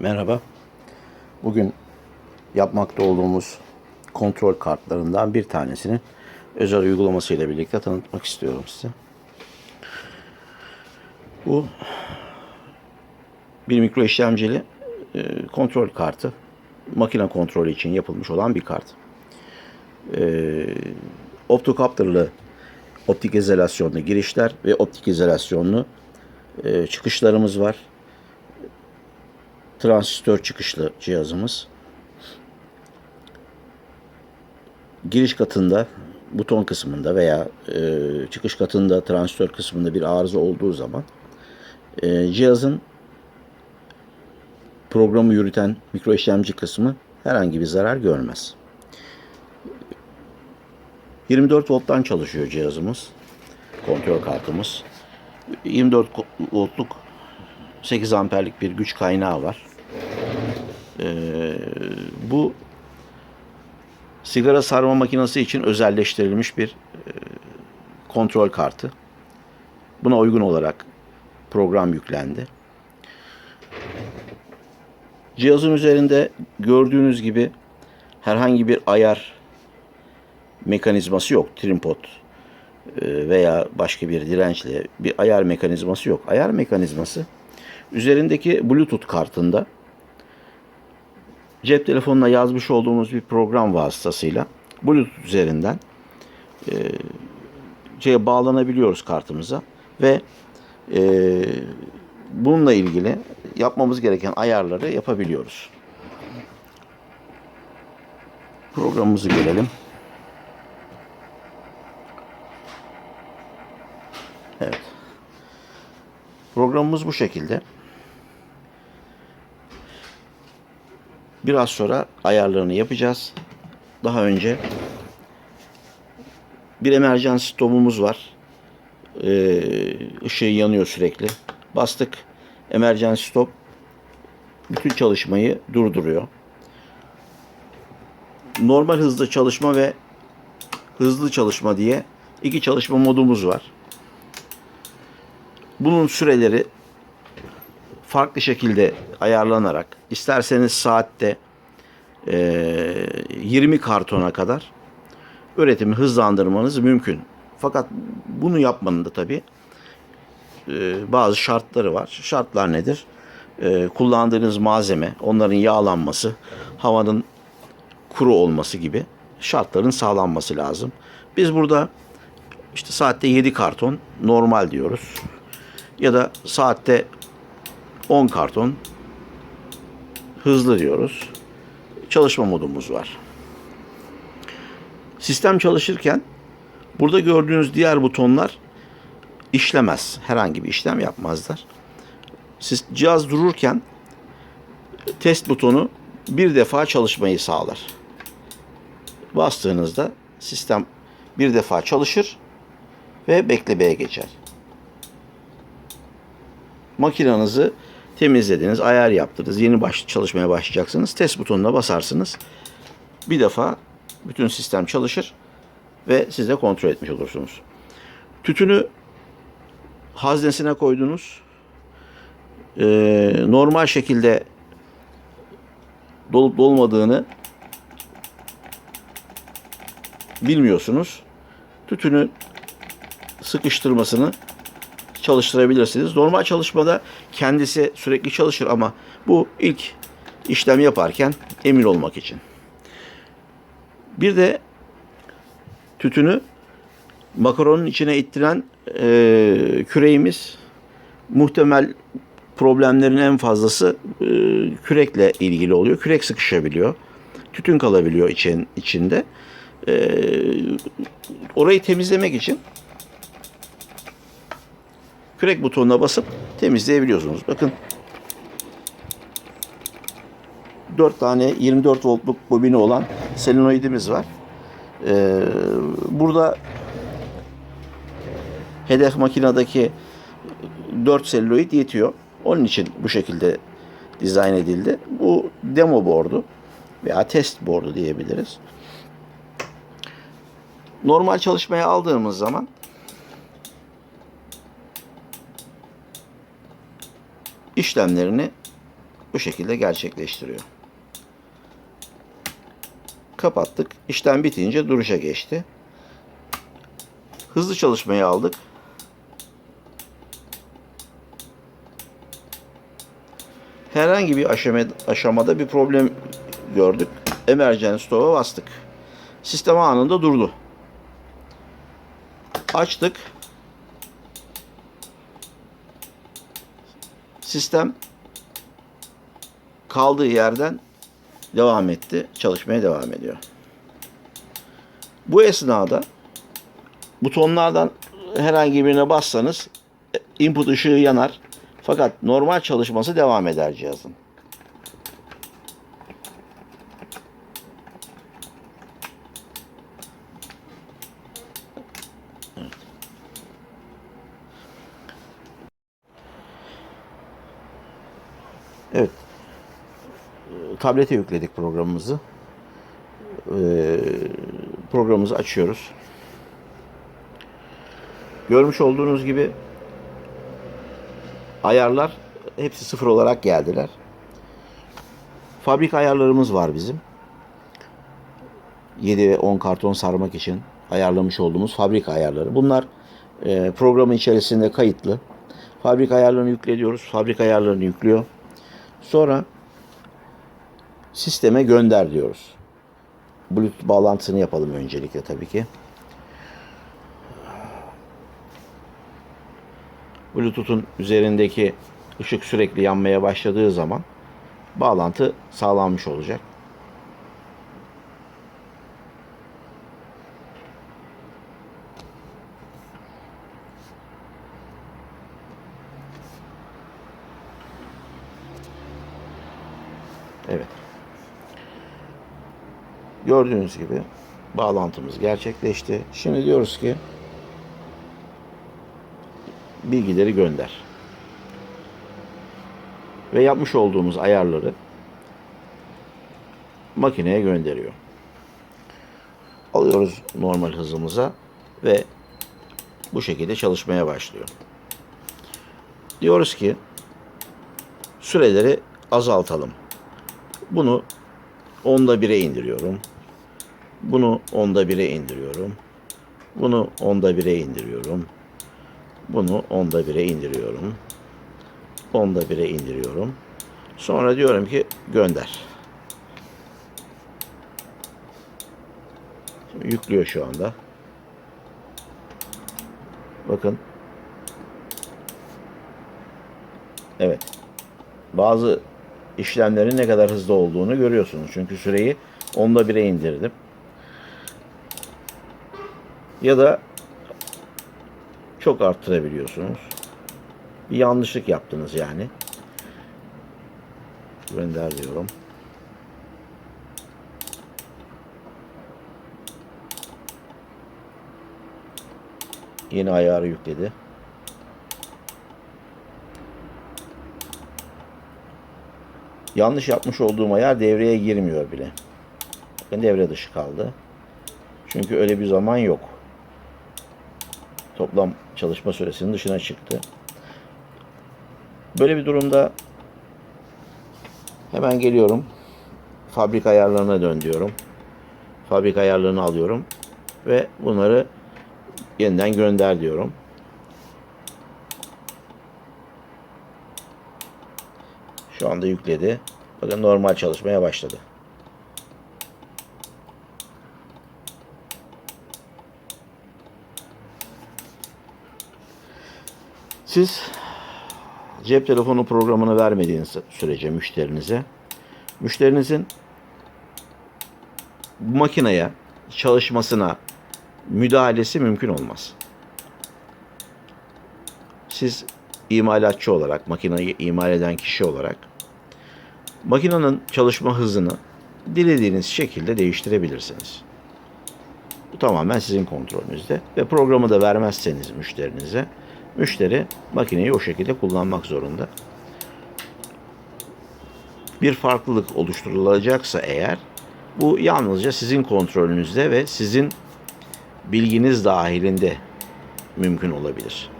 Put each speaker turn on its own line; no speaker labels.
Merhaba. Bugün yapmakta olduğumuz kontrol kartlarından bir tanesini özel uygulamasıyla birlikte tanıtmak istiyorum size. Bu bir mikro işlemcili e, kontrol kartı. Makine kontrolü için yapılmış olan bir kart. E, optokaptırlı optik izolasyonlu girişler ve optik izolasyonlu e, çıkışlarımız var transistör çıkışlı cihazımız. Giriş katında buton kısmında veya e, çıkış katında transistör kısmında bir arıza olduğu zaman e, cihazın programı yürüten mikro işlemci kısmı herhangi bir zarar görmez. 24 volttan çalışıyor cihazımız. Kontrol kartımız. 24 voltluk 8 amperlik bir güç kaynağı var. Ee, bu sigara sarma makinesi için özelleştirilmiş bir e, kontrol kartı. Buna uygun olarak program yüklendi. Cihazın üzerinde gördüğünüz gibi herhangi bir ayar mekanizması yok. Trimpot e, veya başka bir dirençle bir ayar mekanizması yok. Ayar mekanizması üzerindeki Bluetooth kartında cep telefonuna yazmış olduğumuz bir program vasıtasıyla Bluetooth üzerinden e, bağlanabiliyoruz kartımıza ve e, bununla ilgili yapmamız gereken ayarları yapabiliyoruz. Programımızı görelim. Evet. Programımız bu şekilde. Biraz sonra ayarlarını yapacağız. Daha önce bir emerjans stopumuz var. Ee, ışığı yanıyor sürekli. Bastık. Emerjans stop bütün çalışmayı durduruyor. Normal hızlı çalışma ve hızlı çalışma diye iki çalışma modumuz var. Bunun süreleri farklı şekilde ayarlanarak isterseniz saatte e, 20 kartona kadar üretimi hızlandırmanız mümkün. Fakat bunu yapmanın da tabi e, bazı şartları var. Şartlar nedir? E, kullandığınız malzeme, onların yağlanması, havanın kuru olması gibi şartların sağlanması lazım. Biz burada işte saatte 7 karton normal diyoruz. Ya da saatte 10 karton hızlı diyoruz. Çalışma modumuz var. Sistem çalışırken burada gördüğünüz diğer butonlar işlemez. Herhangi bir işlem yapmazlar. Siz cihaz dururken test butonu bir defa çalışmayı sağlar. Bastığınızda sistem bir defa çalışır ve beklemeye geçer. Makinanızı temizlediniz, ayar yaptınız, yeni baş, çalışmaya başlayacaksınız. Test butonuna basarsınız. Bir defa bütün sistem çalışır ve siz de kontrol etmiş olursunuz. Tütünü haznesine koydunuz. Ee, normal şekilde dolup dolmadığını bilmiyorsunuz. Tütünü sıkıştırmasını çalıştırabilirsiniz. Normal çalışmada kendisi sürekli çalışır ama bu ilk işlem yaparken emin olmak için. Bir de tütünü makaronun içine ittiren e, küreğimiz muhtemel problemlerin en fazlası e, kürekle ilgili oluyor. Kürek sıkışabiliyor. Tütün kalabiliyor için, içinde. E, orayı temizlemek için kürek butonuna basıp temizleyebiliyorsunuz. Bakın 4 tane 24 voltluk bobini olan selenoidimiz var. Ee, burada hedef makinedeki 4 selüloid yetiyor. Onun için bu şekilde dizayn edildi. Bu demo board'u veya test board'u diyebiliriz. Normal çalışmaya aldığımız zaman işlemlerini bu şekilde gerçekleştiriyor. Kapattık. İşlem bitince duruşa geçti. Hızlı çalışmayı aldık. Herhangi bir aşama, aşamada bir problem gördük. Emergency stove'a bastık. Sistem anında durdu. Açtık. Sistem kaldığı yerden devam etti. Çalışmaya devam ediyor. Bu esnada butonlardan herhangi birine bassanız input ışığı yanar. Fakat normal çalışması devam eder cihazın. Evet. Ee, Tablete yükledik programımızı. Ee, Programımızı açıyoruz. Görmüş olduğunuz gibi ayarlar hepsi sıfır olarak geldiler. Fabrika ayarlarımız var bizim. 7 ve 10 karton sarmak için ayarlamış olduğumuz fabrika ayarları. Bunlar e, programın içerisinde kayıtlı. Fabrika ayarlarını yüklüyoruz. Fabrika ayarlarını yüklüyor. Sonra sisteme gönder diyoruz. Bluetooth bağlantısını yapalım öncelikle tabii ki. Bluetooth'un üzerindeki ışık sürekli yanmaya başladığı zaman bağlantı sağlanmış olacak. Evet. Gördüğünüz gibi bağlantımız gerçekleşti. Şimdi diyoruz ki bilgileri gönder. Ve yapmış olduğumuz ayarları makineye gönderiyor. Alıyoruz normal hızımıza ve bu şekilde çalışmaya başlıyor. Diyoruz ki süreleri azaltalım. Bunu onda bire indiriyorum. Bunu onda bire indiriyorum. Bunu onda bire indiriyorum. Bunu onda bire indiriyorum. Onda bire indiriyorum. Sonra diyorum ki gönder. Şimdi yüklüyor şu anda. Bakın. Evet. Bazı işlemlerin ne kadar hızlı olduğunu görüyorsunuz. Çünkü süreyi onda bire indirdim. Ya da çok arttırabiliyorsunuz. Bir yanlışlık yaptınız yani. Gönder diyorum. Yeni ayarı yükledi. Yanlış yapmış olduğum ayar devreye girmiyor bile. Bakın devre dışı kaldı. Çünkü öyle bir zaman yok. Toplam çalışma süresinin dışına çıktı. Böyle bir durumda hemen geliyorum. Fabrika ayarlarına dön diyorum. Fabrika ayarlarını alıyorum ve bunları yeniden gönder diyorum. Şu anda yükledi. Bakın normal çalışmaya başladı. Siz cep telefonu programını vermediğiniz sürece müşterinize, müşterinizin bu makineye çalışmasına müdahalesi mümkün olmaz. Siz imalatçı olarak, makineyi imal eden kişi olarak makinenin çalışma hızını dilediğiniz şekilde değiştirebilirsiniz. Bu tamamen sizin kontrolünüzde ve programı da vermezseniz müşterinize müşteri makineyi o şekilde kullanmak zorunda. Bir farklılık oluşturulacaksa eğer bu yalnızca sizin kontrolünüzde ve sizin bilginiz dahilinde mümkün olabilir.